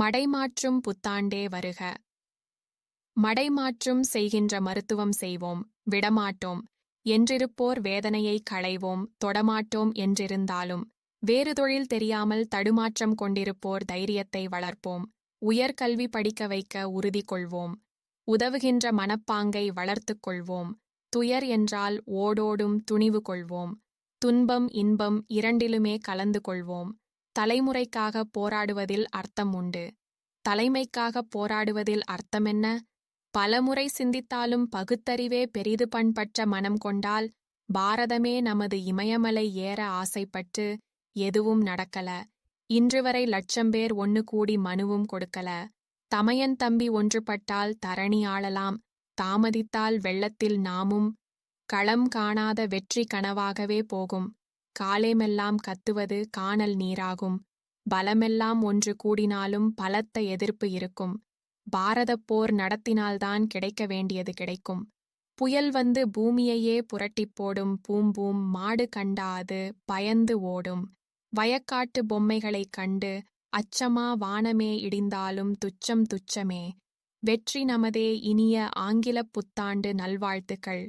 மடைமாற்றும் புத்தாண்டே வருக. மடைமாற்றும் செய்கின்ற மருத்துவம் செய்வோம் விடமாட்டோம். என்றிருப்போர் வேதனையை களைவோம் தொடமாட்டோம் என்றிருந்தாலும். வேறு தொழில் தெரியாமல் தடுமாற்றம் கொண்டிருப்போர் தைரியத்தை வளர்ப்போம். உயர்கல்வி படிக்க வைக்க உறுதி கொள்வோம். உதவுகின்ற மனப்பாங்கை வளர்த்துக் கொள்வோம். துயர் என்றால் ஓடோடும் துணிவு கொள்வோம். துன்பம் இன்பம் இரண்டிலுமே கலந்து கொள்வோம். தலைமுறைக்காக போராடுவதில் அர்த்தம் உண்டு. தலைமைக்காக போராடுவதில் அர்த்தமென்ன பலமுறை சிந்தித்தாலும் பகுத்தறிவே பெரிது பண்பற்ற மனம் கொண்டால் பாரதமே நமது இமயமலை ஏற ஆசைப்பட்டு எதுவும் நடக்கல. இன்று வரை லட்சம் பேர் ஒன்னு கூடி மனுவும் கொடுக்கல. தமையன் தம்பி ஒன்றுபட்டால் தரணி ஆளலாம். தாமதித்தால் வெள்ளத்தில் நாமும். களம் காணாத வெற்றி கனவாகவே போகும். காலேமெல்லாம் கத்துவது காணல் நீராகும். பலமெல்லாம் ஒன்று கூடினாலும் பலத்த எதிர்ப்பு இருக்கும். பாரதப் போர் நடத்தினால்தான் கிடைக்க வேண்டியது கிடைக்கும். புயல் வந்து பூமியையே புரட்டிப் போடும். பூம்பூம் மாடு கண்டாது பயந்து ஓடும். வயக்காட்டு பொம்மைகளைக் கண்டு அச்சமா வானமே இடிந்தாலும் துச்சம் துச்சமே. வெற்றி நமதே இனிய ஆங்கிலப் புத்தாண்டு நல்வாழ்த்துக்கள்.